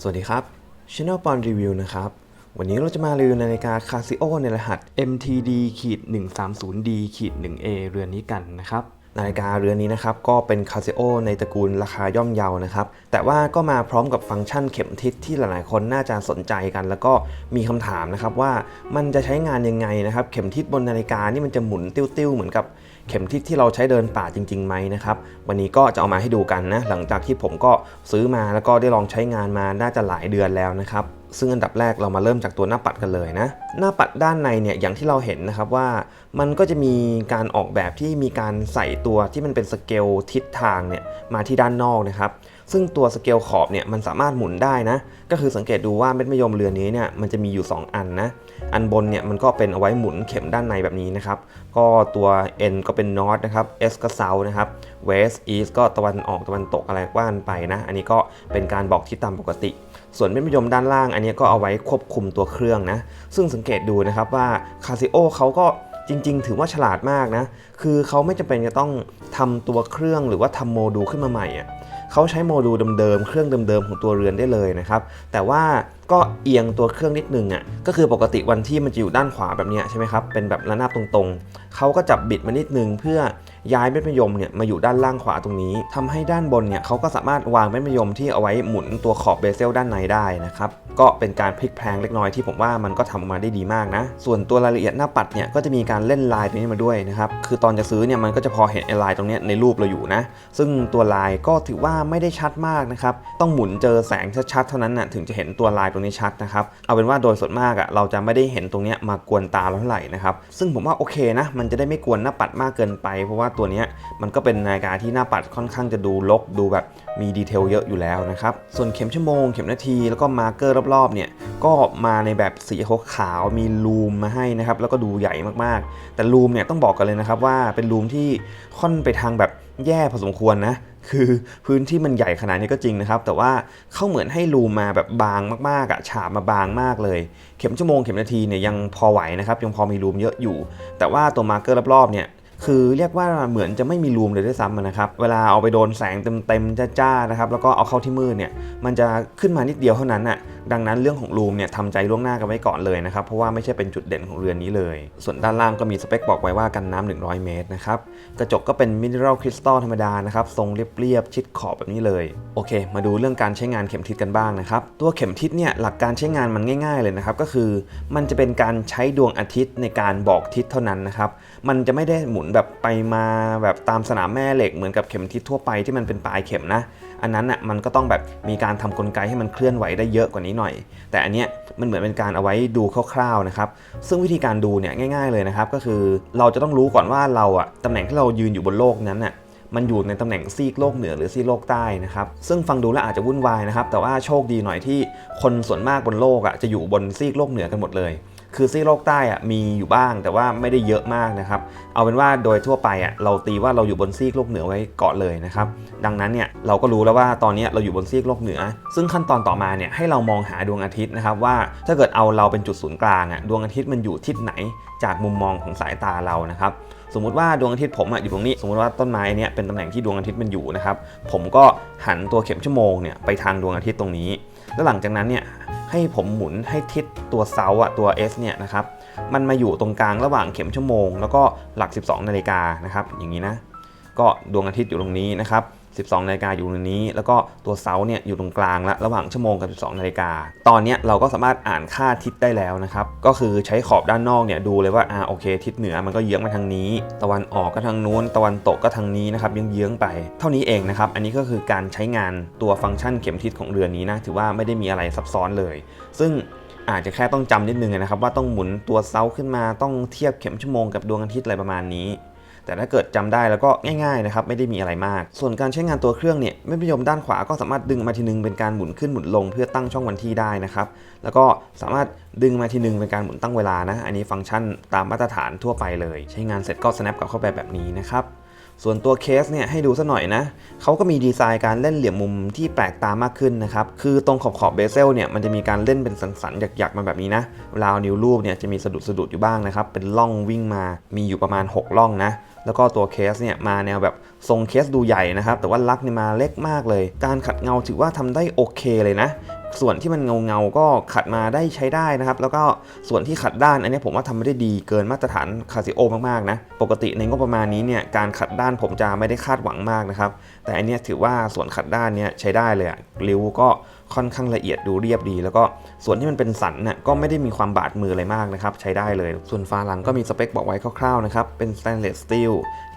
สวัสดีครับ Channel ปอนรีวิวนะครับ วันนี้เราจะมารีวิวนาฬิกา Casio ในรหัส MTD-130D-1A เรือนนี้กันนะครับ นาฬิกาเรือนนี้นะครับก็เป็น Casio ในตระกูลราคาย่อมเยานะครับแต่ว่าก็มาพร้อมกับฟังก์ชันเข็มทิศที่หลายๆ คนน่าจะสนใจกัน แล้วก็มีคำถามนะครับว่ามันจะใช้งานยังไงนะครับเข็มทิศบนนาฬิกานี่มันจะหมุนติ้วๆเหมือนกับเข็มทิศที่เราใช้เดินป่าจริงๆไหมนะครับวันนี้ก็จะเอามาให้ดูกันนะหลังจากที่ผมก็ซื้อมาแล้วก็ได้ลองใช้งานมาน่าจะหลายเดือนแล้วนะครับ ซึ่งอันดับแรกเรามาเริ่มจากตัวหน้าปัดกันเลยนะ หน้าปัดด้านในเนี่ยอย่างที่เราเห็นนะครับว่ามันก็จะมีการออกแบบที่มีการใส่ตัวที่มันเป็นสเกลทิศทางเนี่ยมาที่ด้านนอกนะครับซึ่งตัวสเกลขอบเนี่ยมันสามารถหมุนได้นะ ก็คือสังเกตดูว่าเม็ดมะยมเรือนนี้เนี่ยมันจะมีอยู่ 2 อันนะ อันบนเนี่ยมันก็เป็นเอาไว้หมุนเข็มด้านในแบบนี้นะครับ ก็ตัว N ก็เป็น North นะครับ S ก็ South นะครับ West East ก็ตะวันออกตะวันตกอะไรว่ากันไปนะ อันนี้ก็เป็นการบอกทิศตามปกติ ส่วนเม็ดมะยมด้านล่าง อันนี้ก็เอาไว้ควบคุมตัวเครื่องนะ ซึ่งสังเกตดูนะครับว่า Casio เขาก็จริง ๆ ถือว่าฉลาดมากนะ คือเขาไม่จำเป็นจะต้องทำตัวเครื่องหรือว่าทำโมดูลขึ้นมาใหม่อะ เขาใช้โมดูลเดิมๆเครื่องเดิมๆของตัวเรือนได้เลยนะครับแต่ว่า ก็เอียงตัวเครื่องนิดนึงอะก็คือปกติวันที่มันจะอยู่ด้านขวาแบบนี้ใช่ไหมครับเป็นแบบระนาบตรงๆเขาก็จับบิดมานิดนึง เพื่อย้ายเม็ดมะยมเนี่ยมาอยู่ด้านล่างขวาตรงนี้ทำให้ด้านบนเนี่ยเขาก็สามารถวางเม็ดมะยมที่เอาไว้หมุนตัวขอบเบเซลด้านในได้นะครับก็เป็นการพลิกแพลงเล็กน้อยที่ผมว่ามันก็ทำออกมาได้ดีมากนะ ส่วนตัวรายละเอียดหน้าปัดเนี่ยก็จะมีการเล่นลายตรงนี้มาด้วยนะครับคือตอนจะซื้อเนี่ยมันก็จะพอเห็นลายตรงนี้ในรูปเราอยู่นะ ซึ่งตัวลายก็ถือว่าไม่ได้ชัดมากนะครับต้องหมุนเจอแสงชัดๆเท่านั้นนะถึงจะเห็นตัวลายตรงนี้ชัดนะครับเอาเป็นว่าโดยส่วนมากอะเราจะไม่ได้เห็นตรงนี้มากวนตาเราเท่าไหร่นะครับซึ่งผมว่าโอเคนะ มันจะได้ไม่กวนหน้าปัดมากเกินไป เพราะว่าตัวนี้มันก็เป็นนาฬิกาที่หน้าปัดค่อนข้างจะดูลกดูแบบมีดีเทลเยอะอยู่แล้วนะครับส่วนเข็มชั่วโมงเข็มนาทีแล้วก็มาร์กเกอร์รอบๆเนี่ยก็มาในแบบสีขาวมีลูมมาให้นะครับแล้วก็ดูใหญ่มากๆ แต่ลูมเนี่ยต้องบอกกันเลยนะครับว่าเป็นลูมที่ค่อนไปทางแบบแย่พอสมควรนะ คือพื้นที่มันใหญ่ขนาดนี้ก็จริงนะครับ แต่ว่าเขาเหมือนให้รูมมาแบบบางมากๆอะฉาบมาบางมากเลย เข็มชั่วโมงเข็มนาทีเนี่ยยังพอไหวนะครับยังพอมีรูมเยอะอยู่ แต่ว่าตัวมาร์เกอร์รอบๆเนี่ย คือเรียกว่าเหมือนจะไม่มีรูมเลยด้วยซ้ำนะครับ เวลาเอาไปโดนแสงเต็มๆจ้าๆนะครับ แล้วก็เอาเข้าที่มืดเนี่ย มันจะขึ้นมานิดเดียวเท่านั้นน่ะ ดังนั้นเรื่องของรูมเนี่ยทำใจล่วงหน้ากันไว้ก่อนเลยนะครับ เพราะว่าไม่ใช่เป็นจุดเด่นของเรือนนี้เลย ส่วนด้านล่างก็มีสเปคบอกไว้ว่ากันน้ำ100 เมตรนะครับ กระจกก็เป็นมิเนอรัลคริสตัลธรรมดานะครับ ทรงเรียบๆ ชิดขอบแบบนี้เลย โอเค มาดูเรื่องการใช้งานเข็มทิศกันบ้างนะครับ ตัวเข็มทิศเนี่ยหลักการใช้งานมันง่าย ๆเลยนะครับ ก็คือ มันจะเป็นการใช้ดวงอาทิตย์ในการบอกทิศเท่านั้นนะครับ มันจะไม่ได้หมุนแบบไปมาแบบตามสนามแม่เหล็กเหมือนกับเข็มทิศทั่วไปที่มันเป็นปลายเข็มนะ อันนั้นอะมันก็ต้องแบบมีการทำกลไกให้มันเคลื่อนไหวได้เยอะกว่านี้หน่อย แต่อันเนี้ยมันเหมือนเป็นการเอาไว้ดูคร่าวๆนะครับ ซึ่งวิธีการดูเนี่ยง่าย ๆเลยนะครับ ก็คือเราจะต้องรู้ก่อนว่าเราอะตำแหน่งที่เรายืนอยู่บนโลกนั้นน่ะมันอยู่ในตำแหน่งซีกโลกเหนือหรือซีกโลกใต้นะครับ ซึ่งฟังดูแล้วอาจจะวุ่นวายนะครับ แต่ว่าโชคดีหน่อยที่คนส่วนมากบนโลกอะจะอยู่บนซีกโลกเหนือกันหมดเลย คือซีกโลกใต้อะมีอยู่บ้างแต่ว่าไม่ได้เยอะมากนะครับ เอาเป็นว่าโดยทั่วไปอะเราตีว่าเราอยู่บนซีกโลกเหนือไว้ก่อนเลยนะครับ ดังนั้นเนี่ยเราก็รู้แล้วว่าตอนนี้เราอยู่บนซีกโลกเหนือ ซึ่งขั้นตอนต่อมาเนี่ยให้เรามองหาดวงอาทิตย์นะครับว่าถ้าเกิดเอาเราเป็นจุดศูนย์กลางอะดวงอาทิตย์มันอยู่ทิศไหนจากมุมมองของสายตาเรานะครับสมมุติว่าดวงอาทิตย์ผมอะอยู่ตรงนี้ สมมติว่าต้นไม้เนี่ยเป็นตำแหน่งที่ดวงอาทิตย์มันอยู่นะครับ ผมก็หันตัวเข็มชั่วโมงเนี่ยไปทางดวงอาทิตย์ตรงนี้ แล้วหลังจากนั้นเนี่ย ให้ผมหมุนให้ทิศตัวเซาอะตัว S เนี่ยนะครับมันมาอยู่ตรงกลางระหว่างเข็มชั่วโมง แล้วก็หลัก 12 นาฬิกานะครับอย่างนี้นะก็ดวงอาทิตย์อยู่ตรงนี้นะครับ 12นาฬิกาอยู่ตรงนี้ แล้วก็ตัวเสาเนี่ยอยู่ตรงกลางและระหว่างชั่วโมงกับ 12นาฬิกา ตอนนี้เราก็สามารถอ่านค่าทิศได้แล้วนะครับ ก็คือใช้ขอบด้านนอกเนี่ยดูเลยว่าอ่าโอเคทิศเหนือมันก็เยื้องมาทางนี้ ตะวันออกก็ทางนู้น ตะวันตกก็ทางนี้นะครับเยื้องๆไป เท่านี้เองนะครับ อันนี้ก็คือการใช้งานตัวฟังก์ชันเข็มทิศของเรือนนี้นะถือว่าไม่ได้มีอะไรซับซ้อนเลย ซึ่งอาจจะแค่ต้องจำนิดนึงนะครับว่าต้องหมุนตัวเซาขึ้นมาต้องเทียบเข็มชั่วโมงกับดวงอาทิตย์อะไรประมาณนี้ แต่ถ้าเกิดจำได้แล้วก็ง่ายๆนะครับไม่ได้มีอะไรมาก ส่วนการใช้งานตัวเครื่องเนี่ยไม่ประโยมด้านขวาก็สามารถดึงมาทีนึงเป็นการหมุนขึ้นหมุนลงเพื่อตั้งช่องวันที่ได้นะครับแล้วก็สามารถดึงมาทีนึงเป็นการหมุนตั้งเวลานะอันนี้ฟังก์ชันตามมาตรฐานทั่วไปเลย ใช้งานเสร็จก็ snap กลับเข้าไปแบบนี้นะครับส่วนตัวเคสเนี่ยให้ดูสักหน่อยนะเขาก็มีดีไซน์การเล่นเหลี่ยมมุมที่แปลกตามากขึ้นนะครับ คือตรงขอบขอบเบเซลเนี่ยมันจะมีการเล่นเป็นสันๆหยักๆมาแบบนี้นะเวลาเอานิ้วรูปเนี่ยจะมีสะดุดสะดุดอยู่บ้างนะครับ เป็นร่องวิ่งมา มีอยู่ประมาณ6ร่องนะ แล้วก็ตัวเคสเนี่ยมาแนวแบบทรงเคสดูใหญ่นะครับ แต่ว่าลักเนี่ยมาเล็กมากเลย การขัดเงาถือว่าทำได้โอเคเลยนะ ส่วนที่มันเงาเงาๆก็ขัดมาได้ใช้ได้นะครับ แล้วก็ส่วนที่ขัดด้านอันนี้ผมว่าทำไม่ได้ดีเกินมาตรฐานคาซิโอมากๆนะ ปกติในงบประมาณนี้เนี่ยการขัดด้านผมจะไม่ได้คาดหวังมากนะครับ แต่อันนี้ถือว่าส่วนขัดด้านเนี่ยใช้ได้เลยอะริ้วก็ ค่อนข้างละเอียดดูเรียบดี แล้วก็ส่วนที่มันเป็นสันน่ะก็ไม่ได้มีความบาดมืออะไรมากนะครับ ใช้ได้เลย ส่วนฝาหลังก็มีสเปคบอกไว้คร่าวๆนะครับ เป็นสแตนเลสสตีล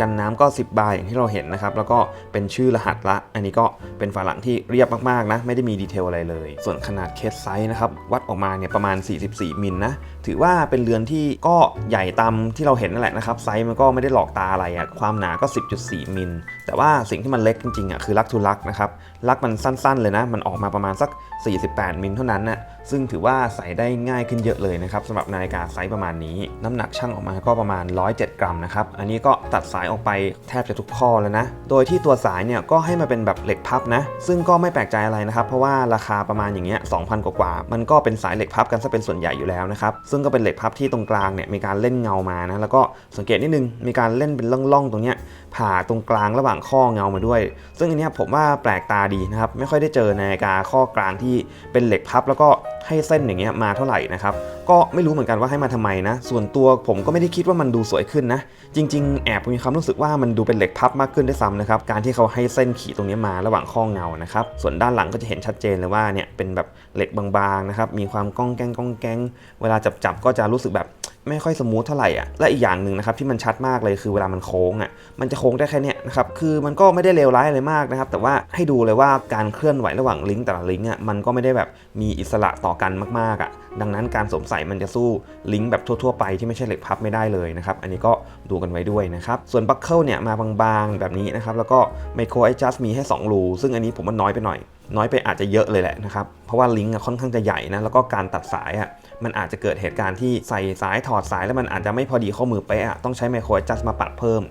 กันน้ำก็ 10 บาร์อย่างที่เราเห็นนะครับ แล้วก็เป็นชื่อรหัสละ อันนี้ก็เป็นฝาหลังที่เรียบมากๆนะ ไม่ได้มีดีเทลอะไรเลย ส่วนขนาดเคสไซส์นะครับ วัดออกมาเนี่ยประมาณ 44 มิลนะ ถือว่าเป็นเรือนที่ก็ใหญ่ตามที่เราเห็นนั่นแหละนะครับ ไซส์มันก็ไม่ได้หลอกตาอะไรอะความหนาก็ 10.4 มิล แต่ว่าสิ่งที่มันเล็กจริงๆอะคือลักทูลักนะครับ ลักมันสั้นๆเลยนะ มันออกมาประมาณสัก 48 มิลเท่านั้นนะซึ่งถือว่าใส่ได้ง่ายขึ้นเยอะเลยนะครับสำหรับนาฬิกาไซส์ประมาณนี้ น้ำหนักช่างออกมาก็ประมาณ 107 กรัมนะครับ อันนี้ก็ตัดสายออกไปแทบจะทุกข้อแล้วนะ โดยที่ตัวสายเนี่ยก็ให้มาเป็นแบบเหล็กพับนะ ซึ่งก็ไม่แปลกใจอะไรนะครับ เพราะว่าราคาประมาณอย่างเงี้ย2,000 กว่า มันก็เป็นสายเหล็กพับกันซะเป็นส่วนใหญ่อยู่แล้วนะครับ ซึ่งก็เป็นเหล็กพับที่ตรงกลางเนี่ยมีการเล่นเงามานะ แล้วก็สังเกตนิดนึงมีการเล่นเป็นล่องๆตรงเนี้ยผ่าตรงกลางระหว่างข้อเงามาด้วย ซึ่งอันนี้ผมว่าแปลกตาดีนะครับ ไม่ค่อยได้เจอนาฬิกาข้อกลางที่เป็นเหล็กพับแล้วก็ ให้เส้นอย่างเงี้ยมาเท่าไหร่นะครับก็ไม่รู้เหมือนกันว่าให้มาทำไมนะส่วนตัวผมก็ไม่ได้คิดว่ามันดูสวยขึ้นนะ จริง ๆ แอบมีความรู้สึกว่ามันดูเป็นเหล็กพับมากขึ้นด้วยซ้ำนะครับการที่เขาให้เส้นขีดตรงนี้มาระหว่างข้อเงานะครับส่วนด้านหลังก็จะเห็นชัดเจนเลยว่าเนี่ยเป็นแบบเหล็กบางๆนะครับมีความก้องแกงก้องแกงเวลาจับจับก็จะรู้สึกแบบ ไม่ค่อยสมูทเท่าไหร่อะและอีกอย่างหนึ่งนะครับที่มันชัดมากเลยคือเวลามันโค้งอะมันจะโค้งได้แค่เนี้ยนะครับคือมันก็ไม่ได้เลวร้ายอะไรมากนะครับแต่ว่าให้ดูเลยว่าการเคลื่อนไหวระหว่างลิงก์แต่ละลิงก์อะมันก็ไม่ได้แบบมีอิสระต่อกันมากๆอะดังนั้นการสวมใส่มันจะสู้ลิงก์แบบทั่วๆไปที่ไม่ใช่เหล็กพับไม่ได้เลยนะครับ อันนี้ก็ดูกันไว้ด้วยนะครับ ส่วนบัคเกิลเนี่ยมาบางๆแบบนี้นะครับ แล้วก็ไมโครไอจัสมีให้ 2 รูซึ่งอันนี้ผมว่าน้อยไปหน่อย น้อยไปอาจจะเยอะเลยแหละนะครับ เพราะว่าลิงก์อะค่อนข้างจะใหญ่นะ แล้วก็การตัดสายอะ มันอาจจะเกิดเหตุการณ์ที่ใส่สายถอดสายแล้วมันอาจจะไม่พอดีข้อมือเป๊ะอะต้องใช้ไมโครไอจัสมาปัดเพิ่ม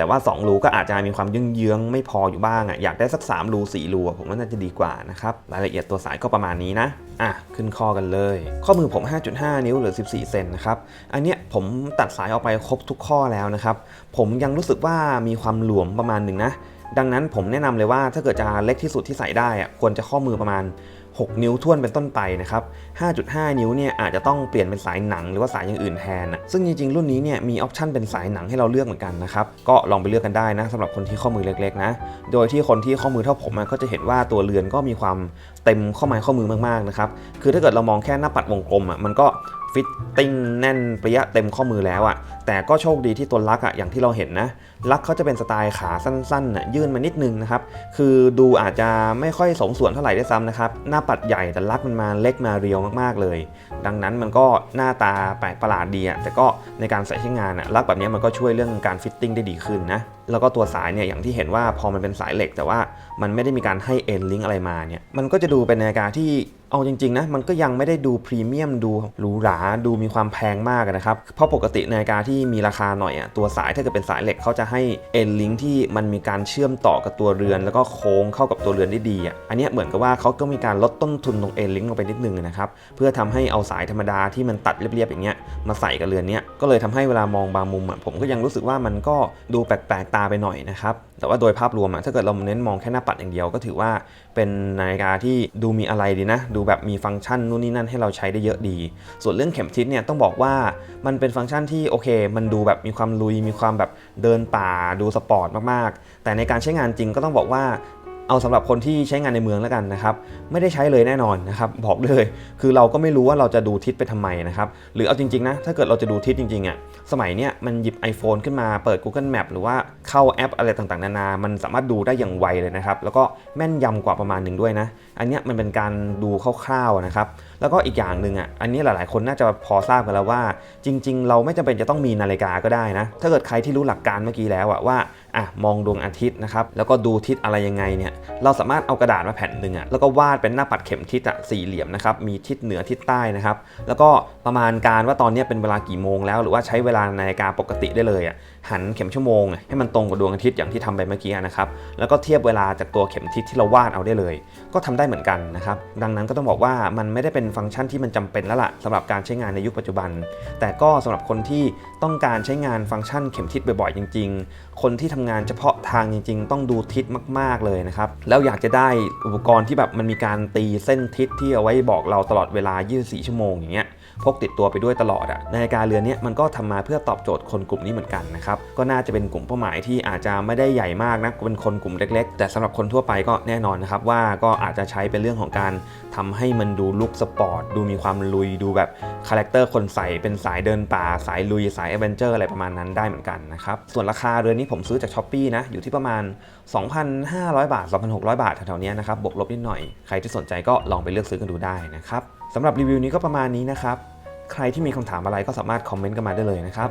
แต่ว่า 2 รูก็อาจจะมีความเยื้องไม่พออยู่บ้างอะอยากได้สัก 3 รู 4 รูผมว่าน่าจะดีกว่านะครับ รายละเอียดตัวสายก็ประมาณนี้นะ อะ ขึ้นข้อกันเลย ข้อมือผม 5.5 นิ้วหรือ 14 เซนนะครับ อันเนี้ยผมตัดสายออกไปครบทุกข้อแล้วนะครับ ผมยังรู้สึกว่ามีความหลวมประมาณหนึ่งนะ ดังนั้นผมแนะนำเลยว่าถ้าเกิดจะเล็กที่สุดที่ใส่ได้อะควรจะข้อมือประมาณ 6 นิ้วท่วนเป็นต้นไปนะครับ 5.5 นิ้วเนี่ยอาจจะต้องเปลี่ยนเป็นสายหนังหรือว่าสายอย่างอื่นแทนนะซึ่งจริงๆรุ่นนี้เนี่ยมีออปชันเป็นสายหนังให้เราเลือกเหมือนกันนะครับ ก็ลองไปเลือกกันได้นะสำหรับคนที่ข้อมือเล็กๆนะ โดยที่คนที่ข้อมือเท่าผมก็จะเห็นว่าตัวเรือนก็มีความเต็มข้อไม้ข้อมือมากๆนะครับ คือถ้าเกิดเรามองแค่หน้าปัดวงกลมอะมันก็ ฟิตติ้งแน่นเปรี้ยเต็มข้อมือแล้วอะ แต่ก็โชคดีที่ตัวลักอะอย่างที่เราเห็นนะ ลักเขาจะเป็นสไตล์ขาสั้นๆน่ะยื่นมานิดนึงนะครับ คือดูอาจจะไม่ค่อยสมส่วนเท่าไหร่ด้วยซ้ำนะครับ หน้าปัดใหญ่แต่ลักมันมาเล็กมาเรียวมากๆเลย ดังนั้นมันก็หน้าตาแปลกประหลาดดีอะแต่ก็ในการใส่ใช้งานอะลักแบบนี้มันก็ช่วยเรื่องการฟิตติ้งได้ดีขึ้นนะ แล้วก็ตัวสายเนี่ยอย่างที่เห็นว่าพอมันเป็นสายเหล็ก แต่ว่ามันไม่ได้มีการให้เอ็นลิงอะไรมาเนี่ยมันก็จะดูเป็นนาฬิกาที่เอาจริงๆนะมันก็ยังไม่ได้ดูพรีเมียมดูหรูหราดูมีความแพงมากนะครับ เพราะปกตินาฬิกาที่มีราคาหน่อยอะตัวสายถ้าเกิดเป็นสายเหล็กเขาจะให้เอ็นลิงที่มันมีการเชื่อมต่อกับตัวเรือน แล้วก็โค้งเข้ากับตัวเรือนได้ดีอะอันนี้เหมือนกับว่าเขาก็มีการลดต้นทุนตรงเอ็นลิงลงไปนิดนึงนะครับเพื่อทำให้เอาสายธรรมดาที่มันตัดเรียบๆอย่างเงี้ยมาใส่กับเรือนเนี้ยก็เลยทำให้เวลามองบางมุมอะผมก็ยังรู้สึกว่ามันก็ดูแปลกๆตาไปหน่อยนะครับ แต่ว่าโดยภาพรวมอะถ้าเกิดเราเน้นมองแค่หน้าปัดอย่างเดียวก็ถือว่าเป็นนาฬิกาที่ดูมีอะไรดีนะ ดูแบบมีฟังก์ชันนู่นนี่นั่นให้เราใช้ได้เยอะดี ส่วนเรื่องเข็มทิศเนี่ยต้องบอกว่ามันเป็นฟังก์ชันที่โอเค มันดูแบบมีความลุย มีความแบบเดินป่าดูสปอร์ตมากๆ แต่ในการใช้งานจริงก็ต้องบอกว่า เอาสำหรับคนที่ใช้งานในเมืองแล้วกันนะครับ ไม่ได้ใช้เลยแน่นอนนะครับบอกเลย คือเราก็ไม่รู้ว่าเราจะดูทิศไปทำไมนะครับ หรือเอาจริงๆนะ ถ้าเกิดเราจะดูทิศจริงๆอะ่ะ สมัยเนี้ยมันหยิบ iPhone ขึ้นมาเปิด Google Map หรือว่าเข้าแอปอะไรต่างๆ นานา มันสามารถดูได้อย่างไวเลยนะครับ แล้วก็แม่นยำกว่าประมาณหนึ่งด้วยนะ อันเนี้ยมันเป็นการดูคร่าวๆนะครับ แล้วก็อีกอย่างหนึ่งอะ อันนี้หลายๆ คนน่าจะพอทราบกันแล้วว่า จริง ๆ เราไม่จำเป็นจะต้องมีนาฬิกาก็ได้นะ ถ้าเกิดใครที่รู้หลักการเมื่อกี้แล้วอะว่า อะมองดวงอาทิตย์นะครับแล้วก็ดูทิศอะไรยังไงเนี่ยเราสามารถเอากระดาษมาแผ่นหนึ่งอะแล้วก็วาดเป็นหน้าปัดเข็มทิศอะสี่เหลี่ยมนะครับมีทิศเหนือทิศใต้นะครับแล้วก็ประมาณการว่าตอนนี้เป็นเวลากี่โมงแล้ว หรือว่าใช้เวลาในาฬิกาปกติได้เลยอะหันเข็มชั่วโมง ให้มันตรงกับดวงอาทิตย์อย่างที่ทำไปเมื่อกี้นะครับ แล้วก็เทียบเวลาจากตัวเข็มทิศที่เราวาดเอาได้เลย ก็ทำได้เหมือนกันนะครับ ดังนั้นก็ต้องบอกว่ามันไม่ได้เป็นฟังก์ชันที่มันจำเป็นแล้วล่ะสำหรับการใช้งานในยุคปัจจุบัน แต่ก็สำหรับคนที่ต้องการใช้งานฟังก์ชันเข็มทิศบ่อยๆจริง ๆ คนที่ทำงานเฉพาะทางจริง ๆ ต้องดูทิศมาก ๆเลยนะครับ แล้วอยากจะได้อุปกรณ์ที่แบบมันมีการตีเส้นทิศที่เอาไว้บอกเราตลอดเวลา 24 ชั่วโมงอย่างเงี้ยพกติดตัวไปด้วยตลอดอะนาฬิกาเรือนเนี้ยมันก็ทำมาเพื่อตอบโจทย์คนกลุ่มนี้เหมือนกันนะครับก็น่าจะเป็นกลุ่มเป้าหมายที่อาจจะไม่ได้ใหญ่มากนะเป็นคนกลุ่มเล็ก ๆ แต่สำหรับคนทั่วไปก็แน่นอนนะครับว่าก็อาจจะใช้เป็นเรื่องของการทำให้มันดูลุคสปอร์ตดูมีความลุยดูแบบคาแรคเตอร์คนใส่เป็นสายเดินป่าสายลุยสายแอดเวนเจอร์อะไรประมาณนั้นได้เหมือนกันนะครับส่วนราคาเรือนนี้ผมซื้อจากช้อปปีนะอยู่ที่ประมาณ 2,500 บาท 2,600 บาทแถวๆนี้นะครับบวกลบนิดหน่อยใครที่สนใจก็ลองไปเลือกซื้อกันดูได้นะครับสำหรับรีวิวนี้ก็ประมาณนี้นะครับใครที่มีคำถามอะไรก็สามารถคอมเมนต์กันมาได้เลยนะครับ